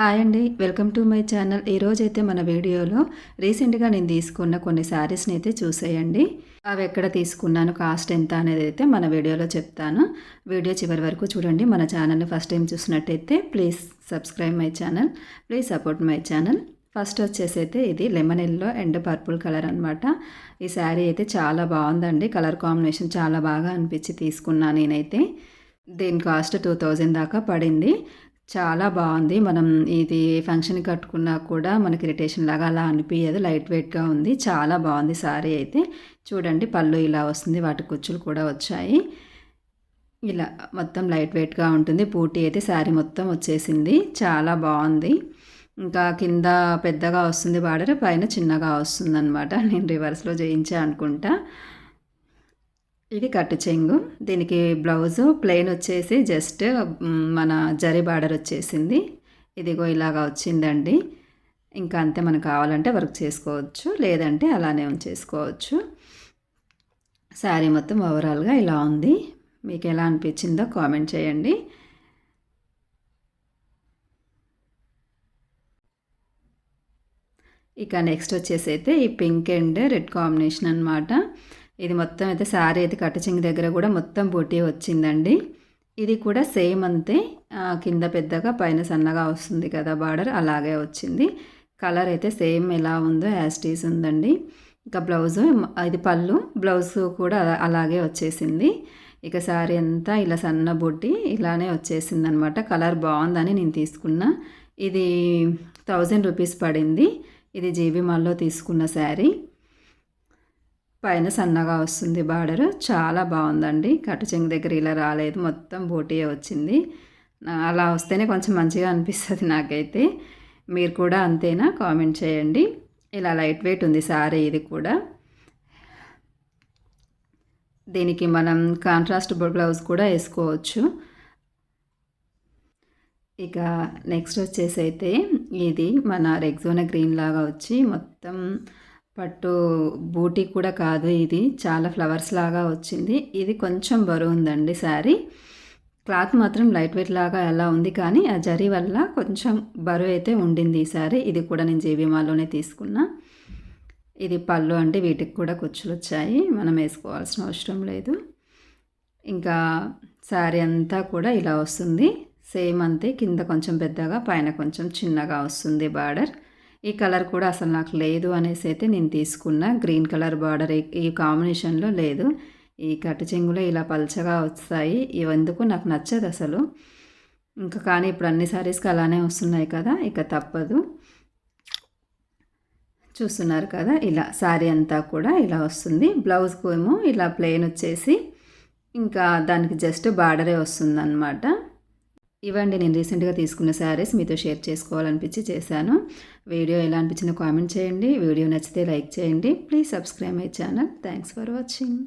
Hi అండి. Welcome to my channel. ఈరోజైతే మన వీడియోలో రీసెంట్గా నేను తీసుకున్న కొన్ని శారీస్ని అయితే చూసేయండి. అవి ఎక్కడ తీసుకున్నాను కాస్ట్ ఎంత అనేది అయితే మన వీడియోలో చెప్తాను. వీడియో చివరి వరకు చూడండి. మన ఛానల్ని ఫస్ట్ టైం చూసినట్టయితే please subscribe my channel please support my channel. First వచ్చేసి అయితే ఇది lemon yellow and purple colour అనమాట ఈ శారీ అయితే చాలా బాగుందండి. కలర్ కాంబినేషన్ చాలా బాగా అనిపించి తీసుకున్నాను నేనైతే. దీని కాస్ట్ టూ థౌజండ్ దాకా పడింది. చాలా బాగుంది. మనం ఇది ఫంక్షన్ కట్టుకున్నా కూడా మనకి ఇరిటేషన్ లాగా అలా అనిపించదు లైట్ వెయిట్గా ఉంది. చాలా బాగుంది సారీ అయితే. చూడండి పళ్ళు ఇలా వస్తుంది. వాటి కుచ్చులు కూడా వచ్చాయి. ఇలా మొత్తం లైట్ వెయిట్గా ఉంటుంది. పూటీ అయితే శారీ మొత్తం వచ్చేసింది. చాలా బాగుంది. ఇంకా కింద పెద్దగా వస్తుంది బార్డర్. పైన చిన్నగా వస్తుంది అనమాట నేను రివర్స్లో చేయించా అనుకుంటా. ఇది కట్టు చెంగు. దీనికి బ్లౌజు ప్లెయిన్ వచ్చేసి జస్ట్ మన జరీ బార్డర్ వచ్చేసింది. ఇదిగో ఇలాగా వచ్చిందండి. ఇంకా అంతే మనకు కావాలంటే వర్క్ చేసుకోవచ్చు లేదంటే అలానే ఉంచేసుకోవచ్చు. శారీ మొత్తం ఓవరాల్గా ఇలా ఉంది. మీకు ఎలా అనిపించిందో కామెంట్ చేయండి. ఇక నెక్స్ట్ వచ్చేసి అయితే ఈ పింక్ అండ్ రెడ్ కాంబినేషన్ అనమాట ఇది మొత్తం అయితే శారీ అయితే కట్టచింగ్ దగ్గర కూడా మొత్తం బొట్టి వచ్చిందండి. ఇది కూడా సేమ్ అంతే. కింద పెద్దగా పైన సన్నగా వస్తుంది కదా బార్డర్ అలాగే వచ్చింది. కలర్ అయితే సేమ్ ఎలా ఉందో యాస్టీస్ ఉందండి. ఇంకా బ్లౌజు ఇది పళ్ళు బ్లౌజ్ కూడా అలాగే వచ్చేసింది. ఇక శారీ అంతా ఇలా సన్న బొట్టి ఇలానే వచ్చేసింది అనమాట కలర్ బాగుందని నేను తీసుకున్నా. ఇది థౌజండ్ రూపీస్ పడింది. ఇది జీబీ మాల్లో తీసుకున్న శారీ. పైన సన్నగా వస్తుంది బార్డర్. చాలా బాగుందండి. కట్టు చెంగు దగ్గర ఇలా రాలేదు. మొత్తం బోటియే వచ్చింది. అలా వస్తేనే కొంచెం మంచిగా అనిపిస్తుంది నాకైతే. మీరు కూడా అంతేనా? కామెంట్ చేయండి. ఇలా లైట్ వెయిట్ ఉంది సారీ ఇది కూడా. దీనికి మనం కాంట్రాస్ట్ బ్లౌజ్ కూడా వేసుకోవచ్చు. ఇక నెక్స్ట్ వచ్చేసి అయితే ఇది మన రెగ్జోనా గ్రీన్ లాగా వచ్చి మొత్తం పట్టు బూటీ కూడా కాదు ఇది. చాలా ఫ్లవర్స్ లాగా వచ్చింది. ఇది కొంచెం బరువు ఉందండి శారీ. క్లాత్ మాత్రం లైట్ వెయిట్ లాగా ఎలా ఉంది కానీ ఆ జరీ వల్ల కొంచెం బరువు అయితే ఉండింది ఈ శారీ. ఇది కూడా నేను జేబీమాలోనే తీసుకున్నా. ఇది పళ్ళు అంటే వీటికి కూడా కుచ్చులు వచ్చాయి. మనం వేసుకోవాల్సిన అవసరం లేదు. ఇంకా శారీ అంతా కూడా ఇలా వస్తుంది. సేమ్ అంతే. కింద కొంచెం పెద్దగా పైన కొంచెం చిన్నగా వస్తుంది బార్డర్. ఈ కలర్ కూడా అసలు నాకు లేదు అనేసి అయితే నేను తీసుకున్న. గ్రీన్ కలర్ బార్డర్ ఈ కాంబినేషన్లో లేదు. ఈ కట్టు చెంగులో ఇలా పల్చగా వస్తాయి. ఇవెందుకు నాకు నచ్చదు అసలు. ఇంకా కానీ ఇప్పుడు అన్ని సారీస్కి అలానే వస్తున్నాయి కదా ఇక తప్పదు. చూస్తున్నారు కదా ఇలా శారీ అంతా కూడా ఇలా వస్తుంది. బ్లౌజ్కు ఏమో ఇలా ప్లెయిన్ వచ్చేసి ఇంకా దానికి జస్ట్ బార్డరే వస్తుందన్నమాట. ఇవ్వండి నేను రీసెంట్గా తీసుకున్న శారీస్ మీతో షేర్ చేసుకోవాలనిపించి చేశాను. వీడియో ఎలా అనిపించిందో కామెంట్ చేయండి. వీడియో నచ్చితే లైక్ చేయండి. Please subscribe my channel. Thanks for watching.